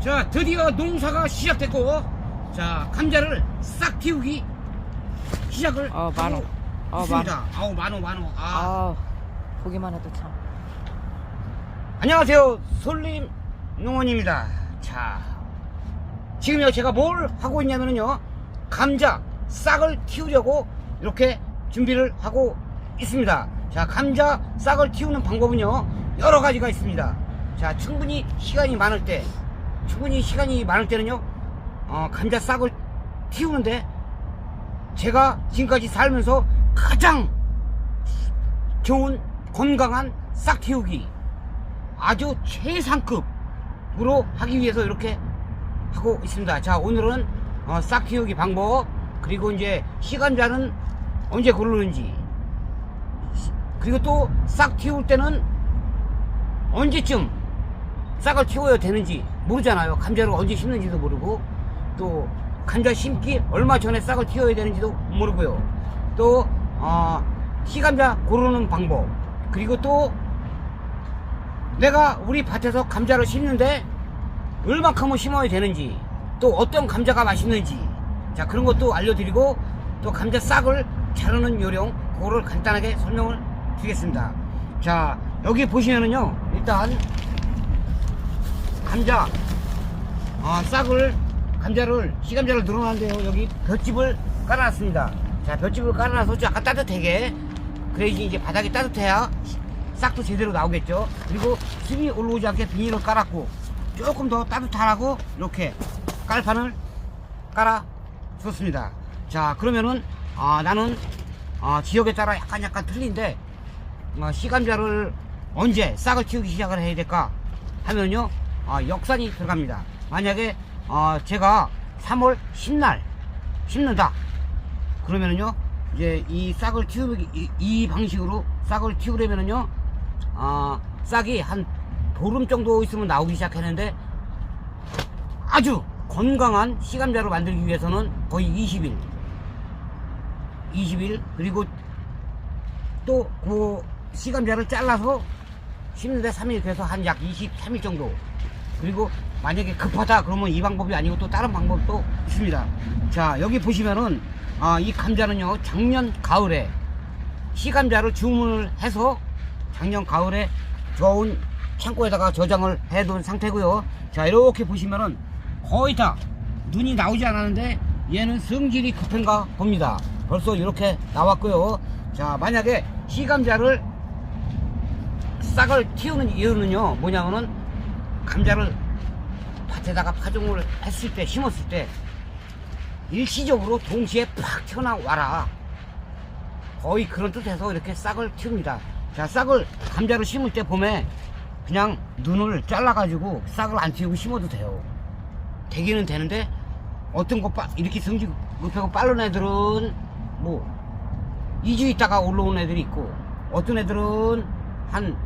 자, 드디어 농사가 시작됐고, 자, 감자를 싹 틔우기 시작을 어, 만호. 하고 어, 있습니다. 아우, 만호, 만호. 아. 아, 보기만 해도 참. 안녕하세요. 솔림 농원입니다. 자, 지금요, 제가 뭘 하고 있냐면요, 감자 싹을 틔우려고 이렇게 준비를 하고 있습니다. 자, 감자 싹을 틔우는 방법은요, 여러 가지가 있습니다. 자, 충분히 시간이 많을 때, 충분히 시간이 많을 때는요, 어, 감자 싹을 틔우는데, 제가 지금까지 살면서 가장 좋은 건강한 싹 틔우기, 아주 최상급으로 하기 위해서 이렇게 하고 있습니다. 자, 오늘은 어, 싹 키우기 방법, 그리고 이제 시간자는 언제 고르는지, 그리고 또싹 키울 때는 언제쯤 싹을 키워야 되는지 모르잖아요. 감자를 언제 심는지도 모르고, 또 감자 심기 얼마 전에 싹을 키워야 되는지도 모르고요. 또, 어, 시감자 고르는 방법, 그리고 또 내가 우리 밭에서 감자를 심는데 얼만큼을 심어야 되는지 또 어떤 감자가 맛있는지 자 그런 것도 알려드리고 또 감자 싹을 자르는 요령 그거를 간단하게 설명을 드리겠습니다 자 여기 보시면은요 일단 감자. 어, 싹을 감자를 시감자를 늘어놨는데요. 여기 볏집을 깔아놨습니다. 자 볏집을 깔아놔서 약간 따뜻하게 그래야지 이제 바닥이 따뜻해야 싹도 제대로 나오겠죠. 그리고 숨이 올라오지 않게 비닐을 깔았고 조금 더 따뜻하라고 이렇게 깔판을 깔아 줬습니다. 자 그러면은 아, 나는 아, 지역에 따라 약간 약간 틀린데 어, 시감자를 언제 싹을 키우기 시작을 해야 될까 하면요 아, 역산이 들어갑니다. 만약에 어, 제가 3월 10날 심는다. 그러면은요 이제 이 싹을 키우기 이, 이 방식으로 싹을 키우려면은요 어, 싹이 한 보름 정도 있으면 나오기 시작했는데 아주 건강한 시감자로 만들기 위해서는 거의 20일. 20일. 그리고 또 그 시감자를 잘라서 심는데 3일 그래서 한 약 23일 정도 그리고 만약에 급하다 그러면 이 방법이 아니고 또 다른 방법도 있습니다. 자 여기 보시면은 아, 이 감자는요 작년 가을에 시감자를 주문을 해서 작년 가을에 좋은 창고에다가 저장을 해둔 상태고요. 자 이렇게 보시면은 거의 다 눈이 나오지 않았는데 얘는 성질이 급한가 봅니다. 벌써 이렇게 나왔고요. 자 만약에 시감자를 싹을 틔우는 이유는요 뭐냐면은 감자를 밭에다가 파종을 했을 때 심었을 때 일시적으로 동시에 팍 튀어나와라. 거의 그런 뜻에서 이렇게 싹을 틔웁니다. 자 싹을 감자를 심을 때 봄에 그냥 눈을 잘라 가지고 싹을 안 틔우고 심어도 돼요. 되기는 되는데 어떤 거 빠- 이렇게 성질 급하고 빠른 애들은 뭐 2주 있다가 올라온 애들이 있고 어떤 애들은 한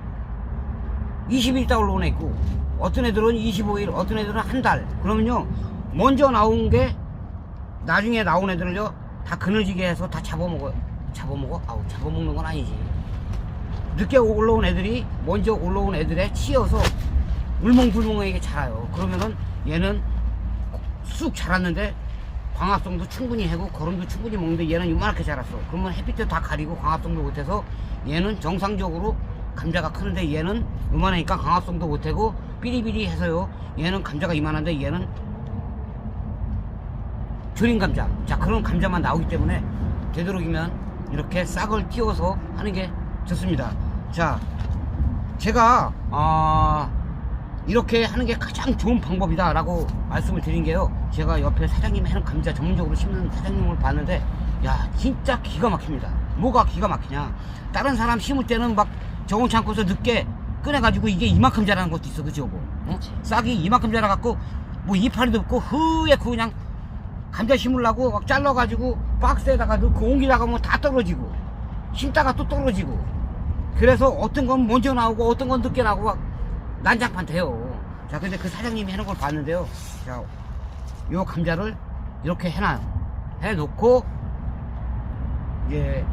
20일 있다 올라온 애 있고 어떤 애들은 25일 어떤 애들은 한 달. 그러면요 먼저 나온 게 나중에 나온 애들을요 다 그늘지게 해서 다 잡아먹어요 잡아먹어? 아우 잡아먹는 건 아니지. 늦게 올라온 애들이 먼저 올라온 애들에 치여서 울멍불멍하게 자라요. 그러면은 얘는 쑥 자랐는데 광합성도 충분히 하고 거름도 충분히 먹는데 얘는 이만하게 자랐어. 그러면 햇빛도 다 가리고 광합성도 못해서 얘는 정상적으로 감자가 크는데 얘는 이만하니까 광합성도 못하고 삐리삐리 해서요. 얘는 감자가 이만한데 얘는 조림 감자. 자 그런 감자만 나오기 때문에 되도록이면 이렇게 싹을 띄워서 하는 게 좋습니다. 자 제가 아 이렇게 하는 게 가장 좋은 방법이다 라고 말씀을 드린 게요. 제가 옆에 사장님이 하는 감자 전문적으로 심는 사장님을 봤는데 야 진짜 기가 막힙니다. 뭐가 기가 막히냐? 다른 사람 심을 때는 막 저온 창고에서 늦게 꺼내가지고 이게 이만큼 자라는 것도 있어 뭐 어? 그치. 싹이 이만큼 자라갖고 뭐 이파리도 없고 흐옇고 그냥 감자 심으려고 막 잘라가지고 박스에다가 넣고 옮기다가 뭐 다 떨어지고 심다가 또 떨어지고 그래서 어떤 건 먼저 나오고 어떤 건 늦게 나오고 막 난장판 돼요 자 근데 그 사장님이 해놓은 걸 봤는데요 자요 감자를 이렇게 해놔요 해놓고 이제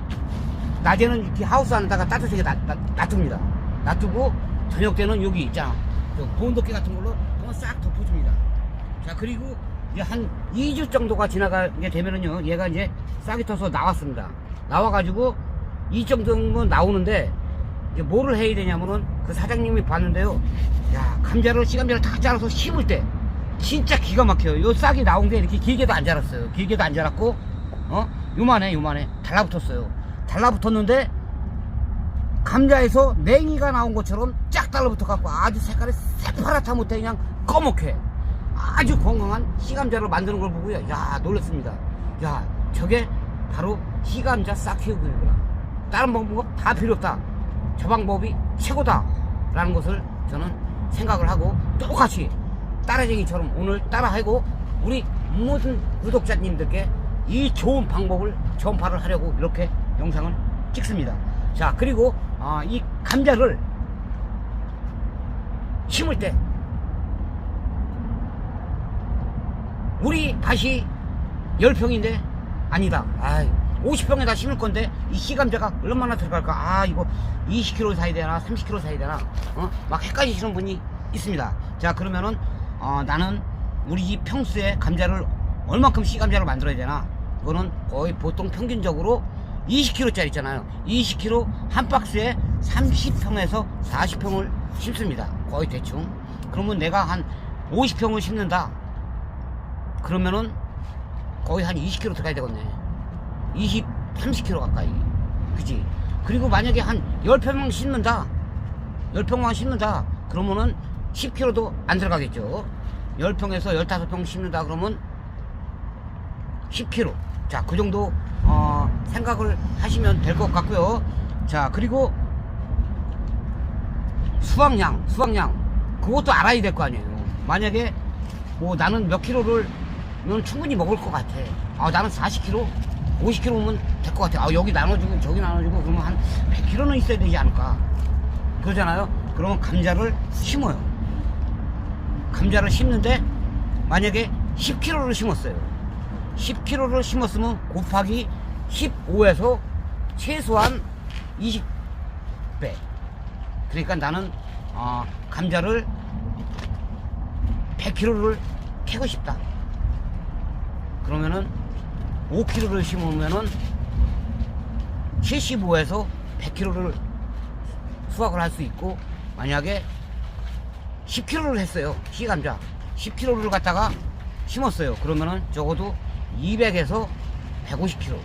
낮에는 이렇게 하우스 안에다가 따뜻하게 놔, 놔, 놔둡니다 놔두고 저녁 때는 여기 있잖아 또 보온도끼 같은 걸로 한번 싹 덮어줍니다. 자 그리고 이제 한 2주 정도가 지나가게 되면은요 얘가 이제 싹이 터서 나왔습니다. 나와가지고 이 정도면 나오는데 이제 뭐를 해야 되냐면은 그 사장님이 봤는데요. 야 감자를 씨감자를 다 잘라서 심을 때 진짜 기가 막혀요. 요 싹이 나온 게 이렇게 길게도 안 자랐어요. 길게도 안 자랐고 어 요만해 요만해 달라붙었어요. 달라붙었는데 감자에서 냉이가 나온 것처럼 쫙 달라붙어 갖고 아주 색깔이 새파랗다 못해 그냥 꺼멓게 아주 건강한 시감자를 만드는 걸 보고요. 야 놀랐습니다. 야 저게 바로 시감자 싹 키우기구나. 다른 방법 다 필요 없다. 저 방법이 최고다. 라는 것을 저는 생각을 하고 똑같이 따라쟁이처럼 오늘 따라하고 우리 모든 구독자님들께 이 좋은 방법을 전파를 하려고 이렇게 영상을 찍습니다. 자 그리고 아, 이 감자를 심을 때 우리 밭이 10평인데 아니다. 아 50평에 다 심을 건데 이 씨감자가 얼마나 들어갈까? 아 이거 20kg 사야 되나 30kg 사야 되나? 어? 막 헷갈리시는 분이 있습니다. 자 그러면은 어, 나는 우리 집 평수에 감자를 얼마큼 씨감자를 만들어야 되나? 그거는 거의 보통 평균적으로 20kg짜리 있잖아요. 20kg 한 박스에 30평에서 40평을 심습니다. 거의 대충. 그러면 내가 한 50평을 심는다. 그러면은 거의 한 20kg 들어가야 되겠네. 20, 30kg 가까이. 그지? 그리고 만약에 한 10평만 심는다. 10평만 심는다. 그러면은 10kg도 안 들어가겠죠. 10평에서 15평 심는다. 그러면 10kg. 자, 그 정도, 어, 생각을 하시면 될 것 같고요. 자, 그리고 수확량, 수확량. 그것도 알아야 될 거 아니에요. 만약에 뭐 나는 몇 킬로를 는 충분히 먹을 것 같아. 아, 나는 40kg, 50kg면 될 것 같아. 아, 여기 나눠주고 저기 나눠주고 그러면 한 100kg는 있어야 되지 않을까. 그러잖아요. 그러면 감자를 심어요. 감자를 심는데 만약에 10kg를 심었어요. 10kg를 심었으면 곱하기 15에서 최소한 20배. 그러니까 나는 어, 감자를 100kg를 캐고 싶다. 그러면은 5kg를 심으면은 75에서 100kg를 수확을 할 수 있고 만약에 10kg를 했어요. 시감자 10kg를 갖다가 심었어요. 그러면은 적어도 200에서 150kg.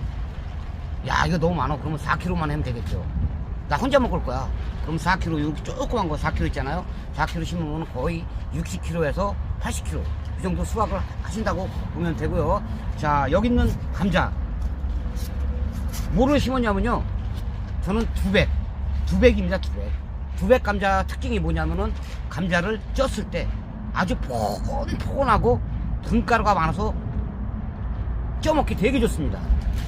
야 이거 너무 많아. 그러면 4kg만 하면 되겠죠. 나 혼자 먹을 거야. 그럼 4kg 여기 조그만 거 4kg 있잖아요. 4kg 심으면 거의 60kg에서 80kg 그 정도 수확을 하신다고 보면 되고요. 자 여기 있는 감자 뭐를 심었냐면요. 저는 두백, 두백입니다. 두백. 두백 감자 특징이 뭐냐면은 감자를 쪘을 때 아주 포근포근하고 등가루가 많아서 쪄 먹기 되게 좋습니다.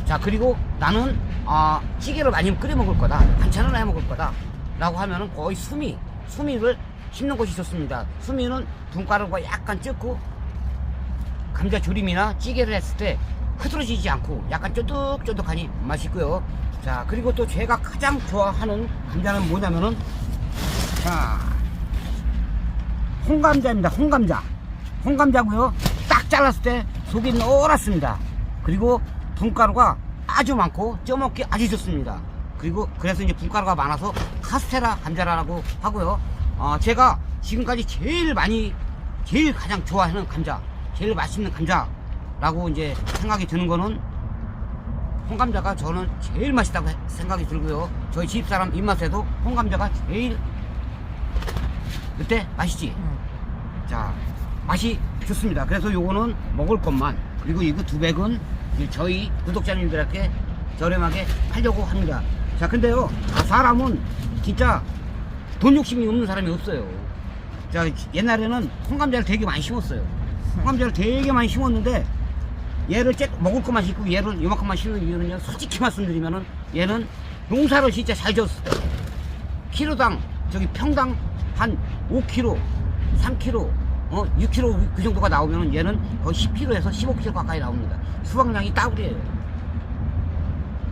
자 그리고 나는 아, 찌개를 많이 끓여 먹을 거다. 반찬을 해 먹을 거다. 라고 하면은 거의 수미, 수미를 심는 것이 좋습니다. 수미는 분가루가 약간 쪘고 감자 조림이나 찌개를 했을 때 흐트러지지 않고 약간 쫀득쫀득하니 맛있고요. 자 그리고 또 제가 가장 좋아하는 감자는 뭐냐면은 자 홍감자입니다. 홍감자. 홍감자고요. 딱 잘랐을 때 속이 노랗습니다. 그리고 분가루가 아주 많고 쪄먹기 아주 좋습니다. 그리고 그래서 이제 분가루가 많아서 카스테라 감자라고 하고요. 어, 제가 지금까지 제일 많이 제일 가장 좋아하는 감자, 제일 맛있는 감자라고 이제 생각이 드는 거는 홍감자가 저는 제일 맛있다고 해- 생각이 들고요. 저희 집사람 입맛에도 홍감자가 제일 그때 맛있지. 응. 자 맛이 좋습니다 그래서 요거는 먹을 것만 그리고 이거 두 백은 저희 구독자님들에게 저렴하게 팔려고 합니다. 자 근데요 아, 사람은 진짜 돈 욕심이 없는 사람이 없어요. 자 옛날에는 홍감자를 되게 많이 심었어요. 홍감자를 되게 많이 심었는데 얘를 쬐 먹을 것만 심고 얘를 요만큼만 심는 이유는요 솔직히 말씀드리면은 얘는 농사를 진짜 잘 지었을 때 키로당 저기 평당 한 5kg, 3kg, 어 6kg 그 정도가 나오면 얘는 거의 10kg에서 15kg 가까이 나옵니다. 수확량이 따블이에요.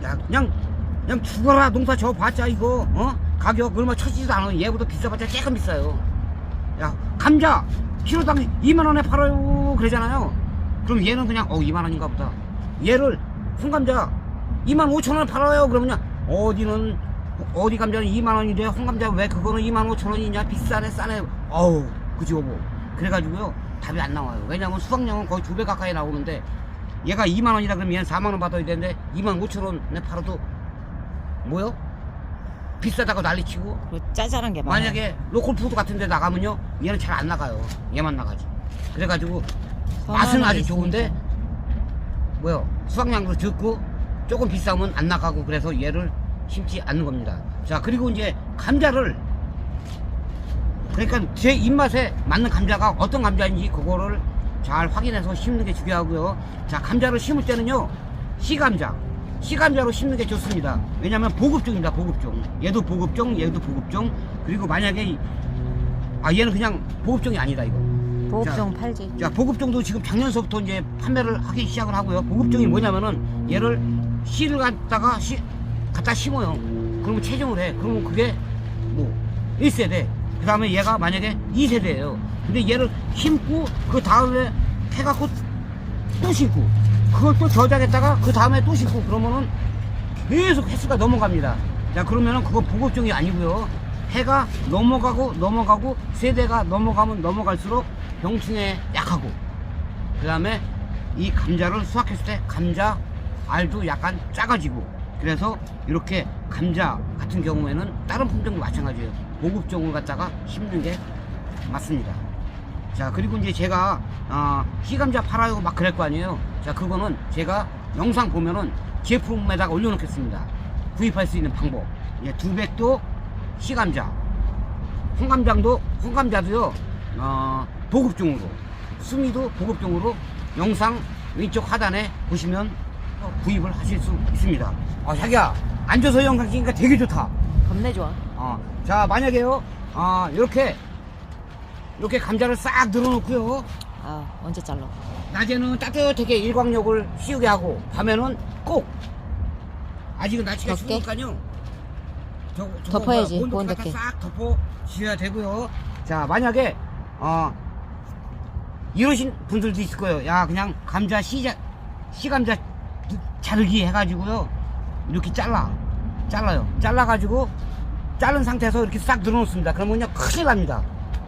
야 그냥 그냥 죽어라 농사 저 봤자 이거 어 가격 얼마 쳐지지도 않아 얘보다 비싸봤자 조금 비싸요. 야 감자 키로당 2만 원에 팔아요 그러잖아요. 그럼 얘는 그냥 어 2만 원인가 보다. 얘를 홍감자 2만 5천 원에 팔아요 그러면요 어디는 어디 감자는 2만 원인데 홍감자 왜 그거는 2만 5천 원이냐 비싸네 싸네 어우 그지 여보 그래가지고요 답이 안 나와요. 왜냐면 수확량은 거의 두 배 가까이 나오는데 얘가 2만 원이라 그러면 얘는 4만 원 받아야 되는데 2만 5천 원에 팔아도 뭐요? 비싸다고 난리치고. 그리고 짜잘한 게 많아. 만약에 로컬푸드 같은 데 나가면요 얘는 잘 안 나가요. 얘만 나가지. 그래가지고 맛은 아주 좋은데 뭐요? 수확량도 적고 조금 비싸면 안 나가고 그래서 얘를 심지 않는 겁니다. 자 그리고 이제 감자를 그러니까 제 입맛에 맞는 감자가 어떤 감자인지 그거를 잘 확인해서 심는 게 중요하고요 자 감자를 심을 때는요 씨감자 씨감자로 심는 게 좋습니다 왜냐면 보급종입니다 보급종 얘도 보급종 얘도 보급종 그리고 만약에 이- 아 얘는 그냥 보급종이 아니다 이거 보급종 팔지. 자, 보급종도 지금 작년서부터 이제 판매를 하기 시작을 하고요. 보급종이 뭐냐면은 얘를 씨를 갖다가 씨, 갖다 심어요. 그러면 체종을 해. 그러면 그게 뭐 1세대. 그 다음에 얘가 만약에 2세대예요. 근데 얘를 심고 그 다음에 해갖고 또 심고 그걸 또 저장했다가 그 다음에 또 심고 그러면은 계속 횟수가 넘어갑니다. 자 그러면은 그거 보급종이 아니고요. 해가 넘어가고 넘어가고 세대가 넘어가면 넘어갈수록 병충해 약하고 그 다음에 이 감자를 수확했을 때 감자 알도 약간 작아지고 그래서 이렇게 감자 같은 경우에는 다른 품종도 마찬가지예요. 보급종을 갖다가 심는 게 맞습니다. 자 그리고 이제 제가 어, 시감자 팔아요 막 그럴 거 아니에요. 자 그거는 제가 영상 보면은 제품에다가 올려놓겠습니다. 구입할 수 있는 방법. 예, 두백도 시감자. 홍감장도 홍감자도요 어, 보급종으로 수미도 보급종으로 영상 왼쪽 하단에 보시면 어, 구입을 하실 수 있습니다. 아 자기야 앉아서 영상 찍으니까 되게 좋다. 겁내 좋아. 어, 자 만약에요 아 이렇게 이렇게 감자를 싹 늘어놓고요. 아 언제 잘라? 낮에는 따뜻하게 일광욕을 씌우게 하고 밤에는 꼭 아직은 날씨가 덥게? 추우니까요. 저, 저거 덮어야지, 뭐야, 온도 덮개. 싹 덮어 주셔야 되고요. 자 만약에 어 이러신 분들도 있을 거예요. 야 그냥 감자 시자 시감자 자르기 해가지고요. 이렇게 잘라. 잘라요. 잘라가지고 자른 상태에서 이렇게 싹 늘어놓습니다. 그러면요 큰일 납니다.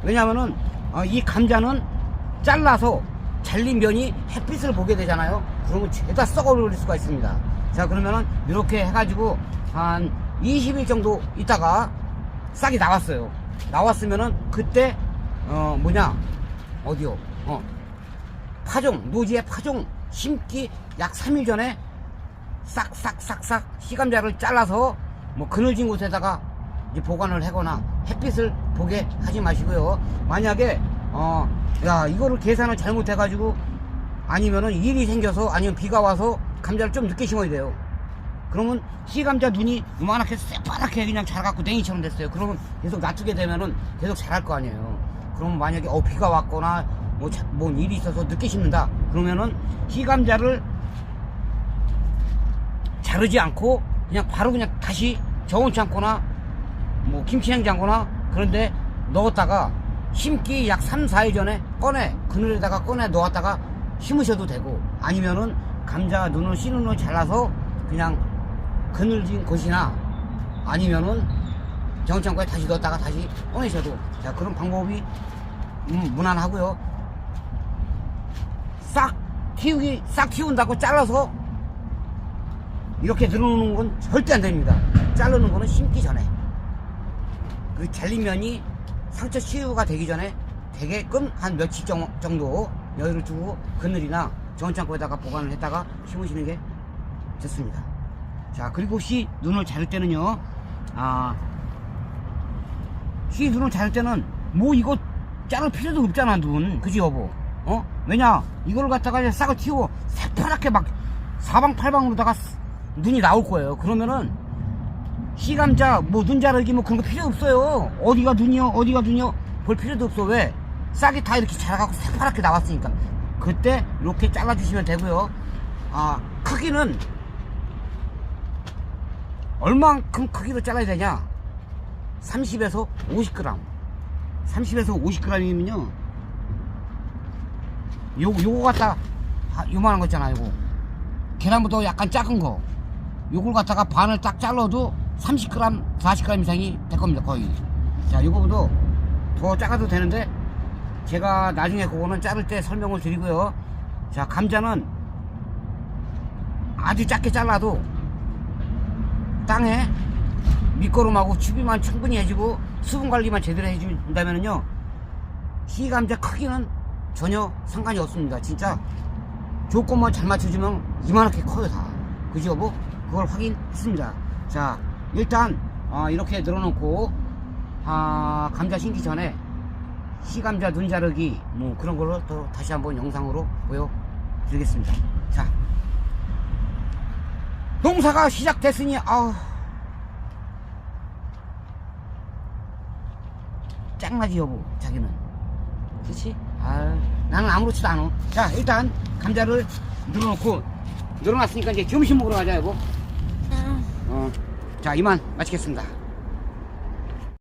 왜냐면은 어, 이 감자는 잘라서 잘린 면이 햇빛을 보게 되잖아요. 그러면 죄다 썩어버릴 수가 있습니다. 자 그러면은 이렇게 해가지고 한 20일 정도 있다가 싹이 나왔어요. 나왔으면은 그때 어 뭐냐 어디요? 어 파종 노지의 파종 심기 약 3일 전에 싹싹싹싹 시감자를 잘라서 뭐 그늘진 곳에다가 보관을 하거나 햇빛을 보게 하지 마시고요. 만약에 어 야 이거를 계산을 잘못해 가지고 아니면은 일이 생겨서 아니면 비가 와서 감자를 좀 늦게 심어야 돼요. 그러면 시감자 눈이 요만하게 새파랗게 그냥 자라갖고 냉이처럼 됐어요. 그러면 계속 놔두게 되면은 계속 자랄 거 아니에요. 그러면 만약에 어 비가 왔거나 뭐, 자- 뭐 일이 있어서 늦게 심는다. 그러면은 시감자를 자르지 않고 그냥 바로 그냥 다시 저온창고나 뭐 김치냉장고나 그런데 넣었다가 심기 약 3, 4일 전에 꺼내 그늘에다가 꺼내 놓았다가 심으셔도 되고 아니면은 감자 눈을 씨 눈을 잘라서 그냥 그늘진 곳이나 아니면은 정창고에 다시 넣었다가 다시 꺼내셔도 자 그런 방법이 음, 무난하고요 싹 키우기 싹 키운다고 잘라서 이렇게 늘어놓는 건 절대 안 됩니다. 자르는 거는 심기 전에. 그 잘린 면이 상처 치유가 되기 전에 되게끔 한 며칠 정- 정도 여유를 두고 그늘이나 전창고에다가 보관을 했다가 심으시는 게 좋습니다. 자, 그리고 혹시 눈을 자를 때는요, 아, 씨 눈을 자를 때는 뭐 이거 자를 필요도 없잖아, 눈. 그지, 여보? 어? 왜냐? 이걸 갖다가 싹을 틔우고 새파랗게 막 사방팔방으로다가 눈이 나올 거예요. 그러면은 시감자 뭐 눈 자르기 뭐 그런 거 필요 없어요. 어디가 눈이요? 어디가 눈이요? 볼 필요도 없어. 왜? 싹이 다 이렇게 자라갖고 새파랗게 나왔으니까. 그때 이렇게 잘라주시면 되고요. 아 크기는 얼만큼 크기로 잘라야 되냐? 30에서 50g. 30에서 50g이면요. 요, 요거 갖다, 아, 요만한 거 있잖아, 요거. 계란보다 약간 작은 거. 요걸 갖다가 반을 딱 잘라도 30g, 40g 이상이 될 겁니다, 거의. 자, 요거보다 더 작아도 되는데, 제가 나중에 그거는 자를 때 설명을 드리고요. 자, 감자는 아주 작게 잘라도 땅에 밑거름하고 추비만 충분히 해주고 수분 관리만 제대로 해준다면요 시감자 크기는 전혀 상관이 없습니다 진짜 조건만 잘 맞춰주면 이만하게 커요 다 그죠 뭐 그걸 확인했습니다 자 일단 어, 이렇게 늘어놓고 아, 감자 심기 전에 시감자 눈 자르기 뭐 그런 걸로 또 다시 한번 영상으로 보여드리겠습니다. 자. 농사가 시작됐으니 아우. 짱나지 여보 자기는. 그치? 아 나는 아무렇지도 않아. 자 일단 감자를 늘어놓고 늘어놨으니까 이제 점심 먹으러 가자 여보. 어 자 이만 마치겠습니다